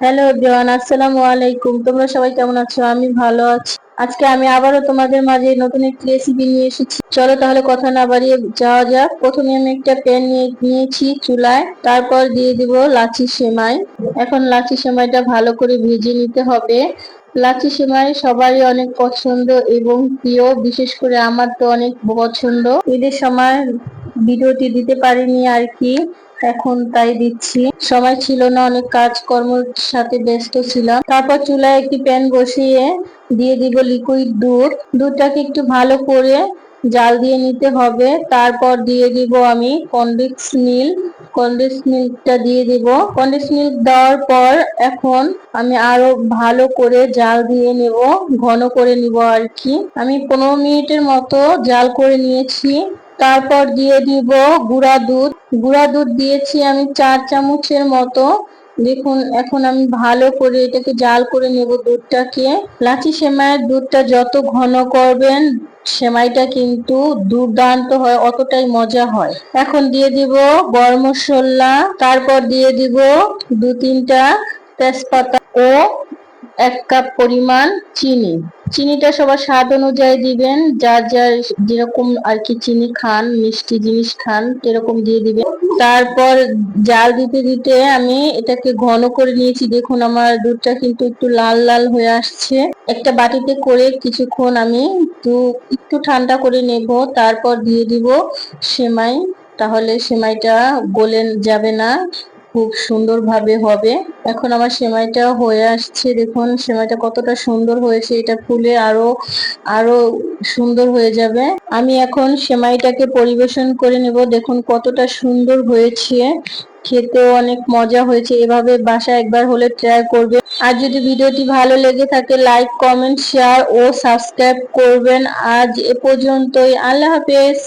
Hello everyone আসসালামু আলাইকুম। তোমরা সবাই কেমন আছো? আমি ভালো আছি। আজকে আমি আবারও তোমাদের মাঝে নতুন একটি রেসিপি নিয়ে এসেছি। চলো তাহলে কথা না বাড়িয়ে যাওয়া যাক। প্রথমে আমি একটা প্যান নিয়ে নিয়েছি চুলায়। তারপর দিয়ে দিব লাচি সেমাই। এখন লাচি সেমাইটা ভালো করে ভেজে নিতে হবে। লাচি সেমাই সবারই অনেক পছন্দ এবং প্রিয়। বিশেষ করে আমার তো অনেক পছন্দ। ঈদের সময় ভিডিওটি দিতে পারিনি আর কি। এখন তাই দিচ্ছি। সময় ছিল না, অনেক কাজকর্মের সাথে ব্যস্ত ছিলাম। তারপর চুলায় একটি প্যান বসিয়ে দিয়ে দিব লিকুইড দুধ। দুধটাকে একটু ভালো করে জাল দিয়ে নিতে হবে। তারপর দিয়ে দিব আমি কন্ডেন্স মিল্ক কন্ডেন্স মিল্কটা দিয়ে দিব। কন্ডেন্স মিল্ক দেওয়ার পর এখন আমি আরও ভালো করে জাল দিয়ে নেব। ঘন করে নিব আর কি। আমি পনেরো মিনিটের মতো জাল করে নিয়েছি। তারপর দিয়ে দিব গুঁড়া দুধ। গুঁড়া দুধ দিয়েছি আমি চার চামচের মতো। দেখুন, এখন আমি ভালো করে এটাকে জাল করে নেব দুধটাকে। লাচি সেমাইয়ের দুধটা যত ঘন করবেন, সেমাইটা কিন্তু দুর্দান্ত হয়, অতটাই মজা হয়। এখন দিয়ে দিব গরম মশলা, তারপর দিয়ে দিব দু তিনটা তেজপাতা ও এক কাপ পরিমাণ চিনি। চিনিটা সবার স্বাদ অনুযায়ী দিবেন। যার যার যেরকম আর কি চিনি খান, মিষ্টি জিনিস খান, সেরকম দিয়ে দিবেন। তারপর জাল দিতে দিতে আমি এটাকে ঘন করে নিয়েছি। দেখুন আমার দুধটা কিন্তু একটু লাল লাল হয়ে আসছে। একটা বাটিতে করে কিছুক্ষণ আমি একটু একটু ঠান্ডা করে নেব। তারপর দিয়ে দিব সেমাই। তাহলে সেমাইটা গলে যাবে না। খুব সুন্দরভাবে হবে। এখন আমার সেমাইটা হয়ে আসছে, দেখুন সেমাইটা কতটা সুন্দর হয়েছে। এটা ফুলে আরও আরও সুন্দর হয়ে যাবে। আমি এখন সেমাইটাকে পরিবেশন করে নেব। দেখুন কতটা সুন্দর হয়েছে। খেতেও অনেক মজা হয়েছে। এভাবে বাসা একবার হলে ট্রাই করবে। আর যদি ভিডিওটি ভালো লেগে থাকে লাইক কমেন্ট শেয়ার ও সাবস্ক্রাইব করবেন। আজ এ পর্যন্তই। আল্লাহ হাফেজ।